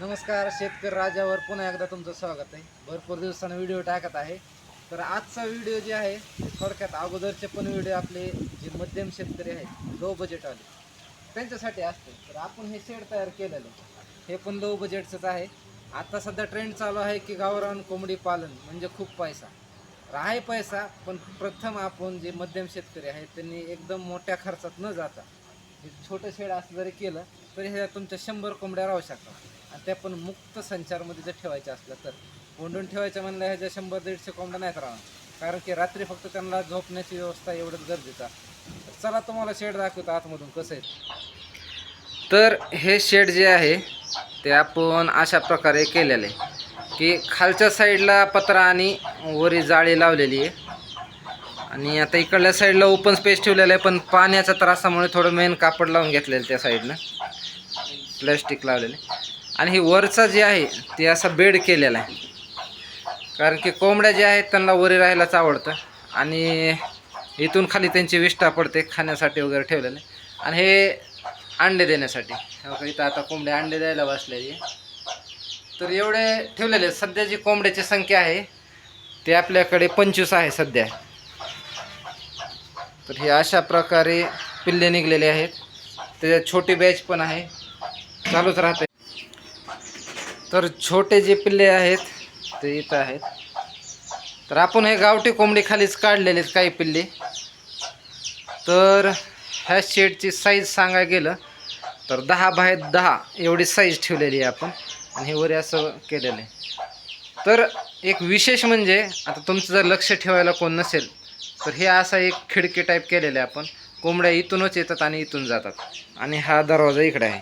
नमस्कार शेतकरी राजावर पुन्हा एकदा तुमचं स्वागत आहे. भरपूर दिवसानं व्हिडिओ टाकत आहे. तर आजचा व्हिडिओ जे आहे थोडक्यात अगोदरचे पण व्हिडिओ आपले जे मध्यम शेतकरी आहेत लो बजेटवाले त्यांच्यासाठी असते. तर आपण हे शेड तयार केलेलं हे पण लो बजेटचंच आहे. आता सध्या ट्रेंड चालू आहे की गावरान कोंबडी पालन म्हणजे खूप पैसा. तर आहे पैसा पण प्रथम आपण जे मध्यम शेतकरी आहेत त्यांनी एकदम मोठ्या खर्चात न जाता हे छोटं शेड असं जरी केलं तरी ह्या तुमच्या शंभर कोंबड्या राहू शकतात. आणि त्या पण मुक्त संचारमध्ये जर ठेवायच्या असल्या तर. कोंडून ठेवायच्या म्हणलं ह्याच्या शंभर दीडशे कोंबड्या नाहीत राहणार. कारण की रात्री फक्त त्यांना झोपण्याची व्यवस्था एवढंच गरजेचं आहे. चला तुम्हाला शेड दाखवतो आतमधून कसं आहे तर हे शेड जे आहे ते आपण अशा प्रकारे केलेलं. आहे की खालच्या साईडला पत्रा आणि वरी जाळी लावलेली आहे. आणि आता इकडल्या साईडला ओपन स्पेस ठेवलेला आहे पण पाण्याच्या त्रासामुळे थोडं मेन कापड लावून घेतलेलं त्या साईडनं. प्लॅस्टिक लावलेले आणि हे वरचा जे आहे ते असा बेड केलेला आहे. कारण की कोंबड्या ज्या आहेत त्यांना वरी राहायलाच आवडतं. आणि इथून खाली त्यांची विष्ठा पडते खाण्यासाठी वगैरे ठेवलेले. आणि हे अंडे देण्यासाठी. हो इथं आता कोंबड्या अंडे द्यायला बसलेली तर एवढे ठेवलेले आहेत. सध्या जी कोंबड्याची संख्या आहे ते आपल्याकडे पंचवीस आहे सध्या. तर हे अशा प्रकारे पिल्ले निघलेले आहेत. त्याच्यात छोटी बॅच पण आहे. चालूच राहते. तर छोटे जे पिल्ले आहेत ते इथं आहेत. तर आपण हे गावठी कोंबडी खालीच काढलेले आहेत काही पिल्ले. तर ह्या शेडची साईज सांगायला गेलं तर दहा बाहेर दहा एवढी साईज ठेवलेली आहे आपण. आणि हे वरी असं केलेलं आहे. तर एक विशेष म्हणजे आता तुमचं जर लक्ष ठेवायला कोण नसेल तर हे असा एक खिडकी टाईप केलेलं आहे आपण. कोंबड्या इथूनच येतात आणि इथून जातात. आणि हा दरवाजा इकडे आहे.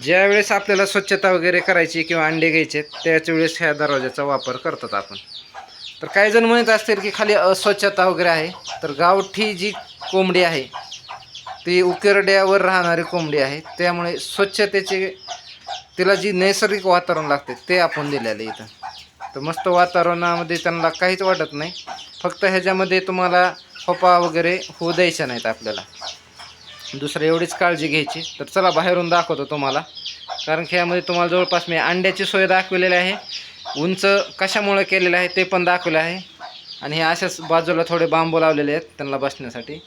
ज्या वेळेस आपल्याला स्वच्छता वगैरे करायची किंवा अंडे घ्यायचे त्याच वेळेस ह्या दरवाजाचा वापर करतात आपण. तर काही जण म्हणत असतील की खाली अस्वच्छता वगैरे आहे तर गावठी जी कोंबडी आहे ती उकिरड्यावर राहणारी कोंबडी आहे. त्यामुळे स्वच्छतेचे तिला जी नैसर्गिक वातावरण लागते ते आपण दिलेलं इथं. तर मस्त वातावरणामध्ये त्यांना काहीच वाटत नाही. फक्त ह्याच्यामध्ये तुम्हाला फोपा वगैरे होऊ द्यायच्या नाहीत आपल्याला. दुसरं एवढीच काळजी घ्यायची. तर चला बाहेरून दाखवतो तुम्हाला. कारण की यामध्ये तुम्हाला जवळपास मी अंड्याची सोय दाखवलेली आहे. उंच कशामुळे केलेलं आहे ते पण दाखवलं आहे. आणि हे अशाच बाजूला थोडे बांबू लावलेले आहेत त्यांना बसण्यासाठी.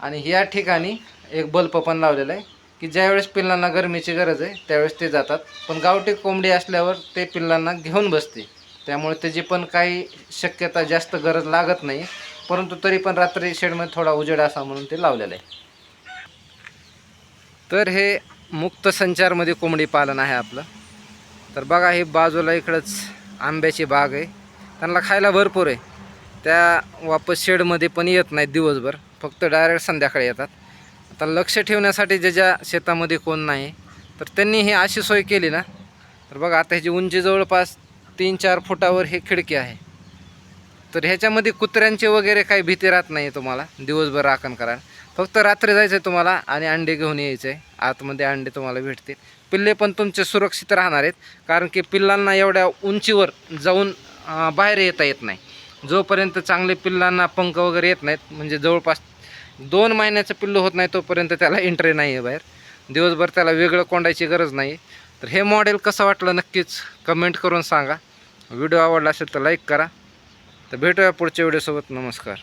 आणि या ठिकाणी एक बल्ब पण लावलेला आहे की ज्यावेळेस पिल्लांना गरमीची गरज आहे त्यावेळेस ते जातात. पण गावठी कोंबडी असल्यावर ते पिल्लांना घेऊन बसते. त्यामुळे त्याची पण काही शक्यता जास्त गरज लागत नाही. परंतु तरी पण रात्री शेडमध्ये थोडा उजेड असा म्हणून ते लावलेलं आहे. तर हे मुक्त संचारमध्ये कोंबडी पालन आहे आपलं. तर बघा हे बाजूला इकडंच आंब्याची बाग आहे. त्यांना खायला भरपूर आहे. त्या वापस शेडमध्ये पण येत नाहीत दिवसभर. फक्त डायरेक्ट संध्याकाळी येतात. आता लक्ष ठेवण्यासाठी ज्याच्या शेतामध्ये कोण नाही तर त्यांनी ही अशी सोय केली ना. तर बघा आता ह्याची उंची जवळपास तीन चार फुटावर हे खिडकी आहे. तर ह्याच्यामध्ये कुत्र्यांचे वगैरे काही भीती राहत नाही तुम्हाला. दिवसभर राखण करायला फक्त रात्री जायचं आहे तुम्हाला आणि अंडे घेऊन यायचं आहे आतमध्ये अंडे तुम्हाला भेटतील. पिल्ले पण तुमचे सुरक्षित राहणार आहेत. कारण की पिल्लांना एवढ्या उंचीवर जाऊन बाहेर येता येत नाही. जोपर्यंत चांगले पिल्लांना पंख वगैरे येत नाहीत म्हणजे जवळपास दोन महिन्याचं पिल्लू होत नाही तोपर्यंत त्याला एंट्री नाही आहे बाहेर. दिवसभर त्याला वेगळं कोंडायची गरज नाही तर हे मॉडेल कसं वाटलं नक्कीच कमेंट करून सांगा. व्हिडिओ आवडला असेल तर लाईक करा. तर भेटूया पुढच्या व्हिडिओसोबत. नमस्कार.